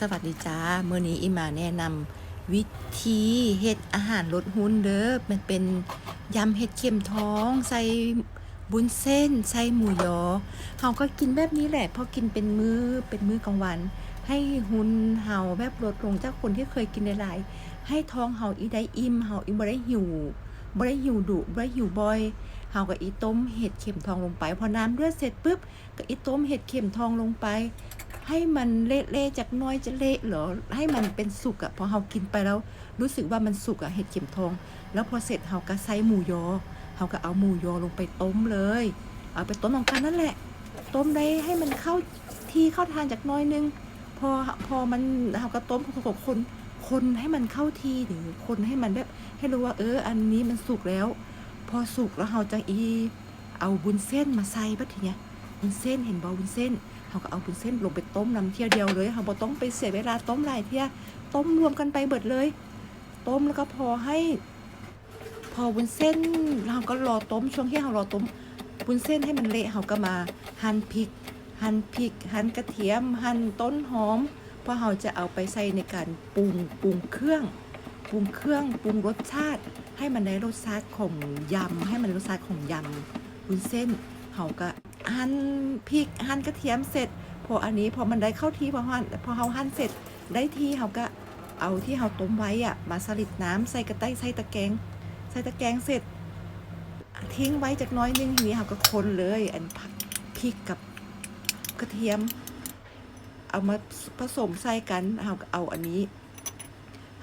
สวัสดีจ้าเมื่อนี้อิมาแนะนำวิธีเฮ็ดอาหารลดหุ้นเด้อมันเป็นยำเห็ดเข็มท้อง ใส่บุญเส้น ใส่หมูยอเฮาก็กินแบบนี้แหละพราะกินเป็นมือ้อเป็นมื้อกลางวัน ให้หุ่นเฮาแบบลดลงจากคนที่เคยกินหลายๆให้ท้องเฮาอีได้อิ่มเฮาอีบ่ได้หิวบ่ได้หิวดุบ่ได้หิวบ่อย เฮาก็อีต้มเห็ดเข็มทองลงไป พอน้ำเดือดเสร็จปุ๊บก็อีต้มเห็ดเข็มทองลงไป ให้มันเละๆจากน้อยจะเละเหรอให้มันเป็นสุกอะพอเฮากินไปแล้ว รู้สึกว่ามันสุกอะเห็ดเข็มทอง แล้วพอเสร็จเฮาก็ใส่หมูยอเฮาก็เอาหมูยอลงไปต้มเลย เอาไปต้มของกันนั่นแหละ ต้มได้ให้มันเข้าที่เข้าทานจากน้อยนึง พอพอมันเฮาก็ต้มพอคนคนให้มันเข้าที่หรือคนให้มันแบบให้รู้ว่าเออ อันนี้มันสุกแล้ว พอสุกแล้วเฮาจังอี เอาบุญเส้นมาใส่บัดทีเนี้ยบุญเส้นเห็นบ่บุญเส้นเขาก็เอาบุญเส้นลงไปต้มน้ำเที่ยวเดียวเลยเขาบอกต้องไปเสียเวลาต้มหลายเที่ยต้มรวมกันไปเบิดเลย ต้มแล้วก็พอให้ พอบุญเส้นเราก็รอต้มช่วงที่เรารอต้มบุญเส้นให้มันเละเขาก็มาหั่นพริก หั่นพริก หั่นกระเทียม หั่นต้นหอมเพราะเราจะเอาไปใส่ในการปรุงปรุงเครื่อง ปรุงเครื่องปรุงรสชาติ ให้มันได้รสชาติของยำให้มันรสชาติของยำบุญเส้นเขาก็หั่นพริกหั่นกระเทียมเสร็จ พออันนี้พอมันได้เข้าที่พอหั่นพอเขาหั่นเสร็จได้ที่เขาก็เอาที่เขาต้มไว้อะมาสลิดน้ำใส่กระต้ใส่ตะแกรงใส่ตะแกรงเสร็จ ทิ้งไว้จากน้อยนึงทีนี้เขาก็คนเลยอันผักพริกกับกระเทียม เอามาผสมใส่กันเขาก็เอาอันนี้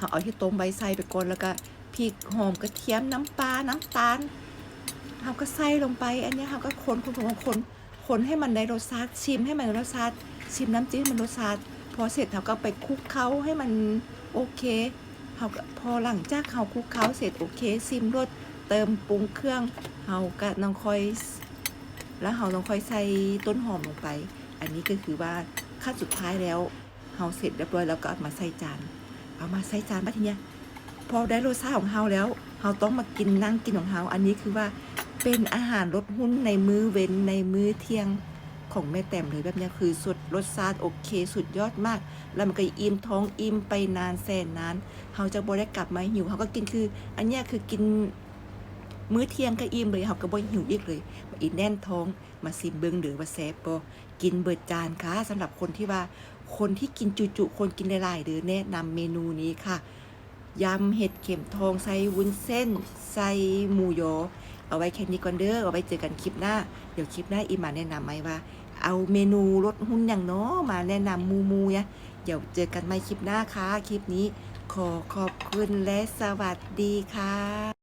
เขาเอาที่ต้มไว้ใส่ไปก่อนแล้วก็พริกหอมกระเทียมน้ำปลาน้ำตาลเขาก็ใส่ลงไป อันนี้เขาก็คนคนคนคนคนให้มันได้รสชาติชิมให้มันรสชาติชิมน้ำจิ้มให้มันรสชาติพอเสร็จเขาก็ไปคลุกเคล้าให้มันโอเคเขาก็พอหลังจากเขาคลุกเคล้าเสร็จโอเคซิมรสเติมปรุงเครื่องเขาก็น้องคอย แล้วเขาน้องคอยใส่ต้นหอมลงไป อันนี้ก็คือว่าขั้นสุดท้ายแล้วเขาเสร็จเรียบร้อยแล้วก็มาใส่จาน เอามาใส่จานมาทีเนี้ยพอได้รสชาติของเฮาแล้วเฮาต้องมากินนั่งกินของเฮาอันนี้คือว่าเป็นอาหารลดหุ้นในมื้อเว้นในมื้อเที่ยงของแม่แต้มเลยแบบเนี้ยคือสุดรสชาติโอเค สุดยอดมาก แล้วมันก็อิ่มท้องอิ่มไปนานแสนนานเขาจะบ่ได้กลับมาหิวเขาก็กินคือ อันเนี้ยคือกิน มื้อเที่ยงก็อิ่มเลยเขาก็บ่หิวอีกเลยมาอีแน่นท้องมาซิมเบิงหรือว่าแซ่บบ่กินเบิดจานค่ะสำหรับคนที่ว่าคนที่กินจุๆคนกินหลายๆหรือแนะนำเมนูนี้ค่ะยำเห็ดเข็มทองใส่วุ้นเส้นใส่หมูยอเอาไว้แค่นี้ก่อนเด้อเอาไว้เจอกันคลิปหน้า เดี๋ยวคลิปหน้าอีมาแนะนำไหมว่า เอาเมนูลดหุ้นอย่างเนาะมาแนะนำมูมูเนี่ยเดี๋ยวเจอกันใหม่คลิปหน้าค่ะ คลิปนี้ ขอขอบคุณและสวัสดีค่ะ